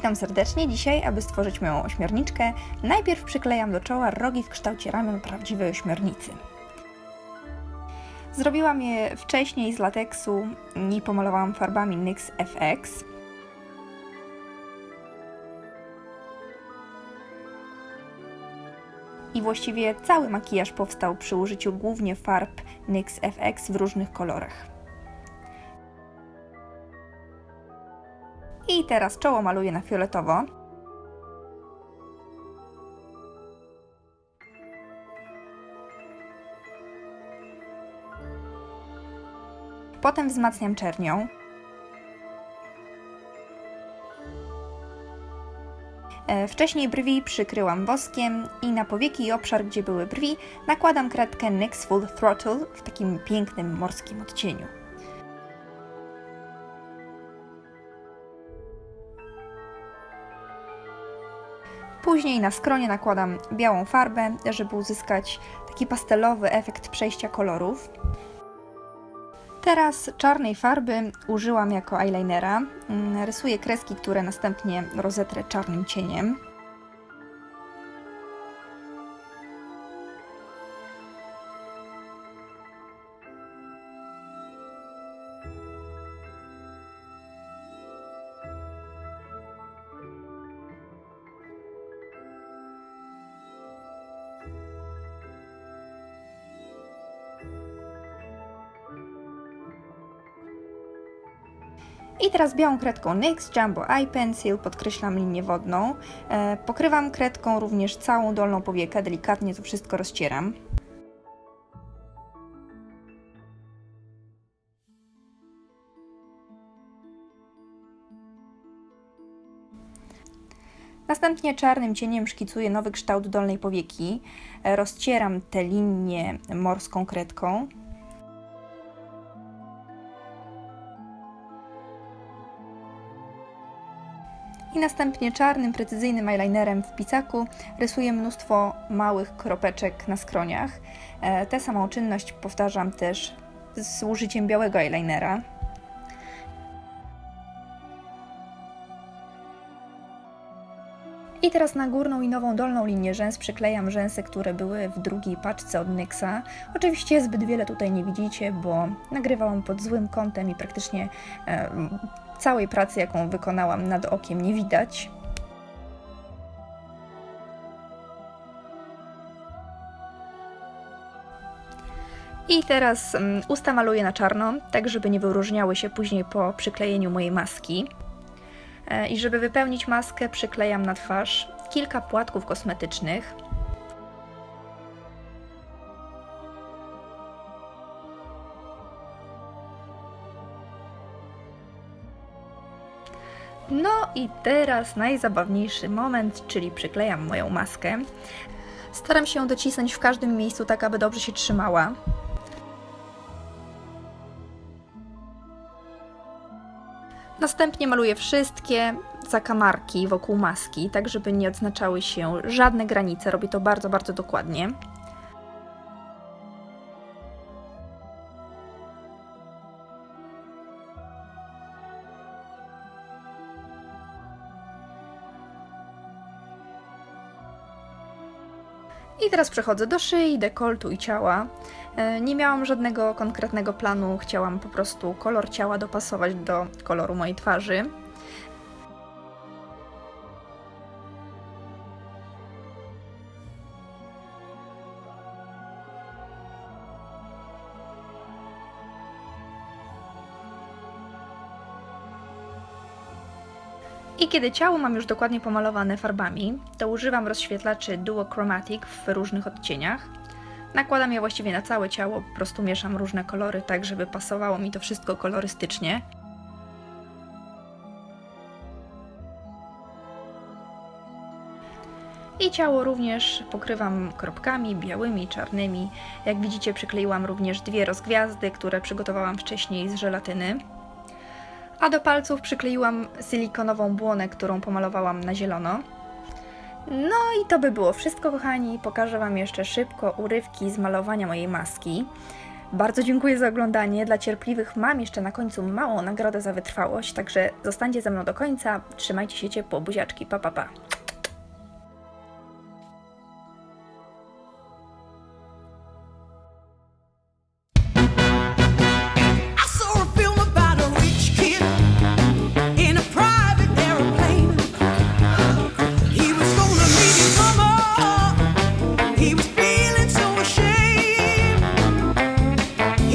Witam serdecznie. Dzisiaj, aby stworzyć moją ośmiorniczkę, najpierw przyklejam do czoła rogi w kształcie ramion prawdziwej ośmiornicy. Zrobiłam je wcześniej z lateksu i pomalowałam farbami NYX FX. I właściwie cały makijaż powstał przy użyciu głównie farb NYX FX w różnych kolorach. I teraz czoło maluję na fioletowo. Potem wzmacniam czernią. E, Wcześniej brwi przykryłam woskiem i na powieki i obszar, gdzie były brwi, nakładam kredkę NYX Full Throttle w takim pięknym morskim odcieniu. Później na skronie nakładam białą farbę, żeby uzyskać taki pastelowy efekt przejścia kolorów. Teraz czarnej farby użyłam jako eyelinera. Mm, Rysuję kreski, które następnie rozetrę czarnym cieniem. I teraz białą kredką NYX Jumbo Eye Pencil podkreślam linię wodną. E, pokrywam kredką również całą dolną powiekę, delikatnie to wszystko rozcieram. Następnie czarnym cieniem szkicuję nowy kształt dolnej powieki. E, Rozcieram te linie morską kredką. I następnie czarnym, precyzyjnym eyelinerem w pisaku rysuję mnóstwo małych kropeczek na skroniach. E, Tę samą czynność powtarzam też z użyciem białego eyelinera. I teraz na górną i nową dolną linię rzęs przyklejam rzęsy, które były w drugiej paczce od NYXa. Oczywiście zbyt wiele tutaj nie widzicie, bo nagrywałam pod złym kątem i praktycznie e, całej pracy, jaką wykonałam nad okiem, nie widać. I teraz mm, usta maluję na czarno, tak żeby nie wyróżniały się później po przyklejeniu mojej maski. E, I żeby wypełnić maskę, przyklejam na twarz kilka płatków kosmetycznych. I teraz najzabawniejszy moment, czyli przyklejam moją maskę. Staram się ją docisnąć w każdym miejscu, tak aby dobrze się trzymała. Następnie maluję wszystkie zakamarki wokół maski, tak żeby nie odznaczały się żadne granice. Robię to bardzo, bardzo dokładnie. I teraz przechodzę do szyi, dekoltu i ciała. E, Nie miałam żadnego konkretnego planu, chciałam po prostu kolor ciała dopasować do koloru mojej twarzy. I kiedy ciało mam już dokładnie pomalowane farbami, to używam rozświetlaczy Duo Chromatic w różnych odcieniach. Nakładam je właściwie na całe ciało, po prostu mieszam różne kolory, tak żeby pasowało mi to wszystko kolorystycznie. I ciało również pokrywam kropkami białymi, czarnymi. Jak widzicie, przykleiłam również dwie rozgwiazdy, które przygotowałam wcześniej z żelatyny a do palców przykleiłam silikonową błonę, którą pomalowałam na zielono. No i to by było wszystko, kochani. Pokażę Wam jeszcze szybko urywki z malowania mojej maski. Bardzo dziękuję za oglądanie. Dla cierpliwych mam jeszcze na końcu małą nagrodę za wytrwałość, także zostańcie ze mną do końca. Trzymajcie się ciepło, buziaczki, pa pa pa.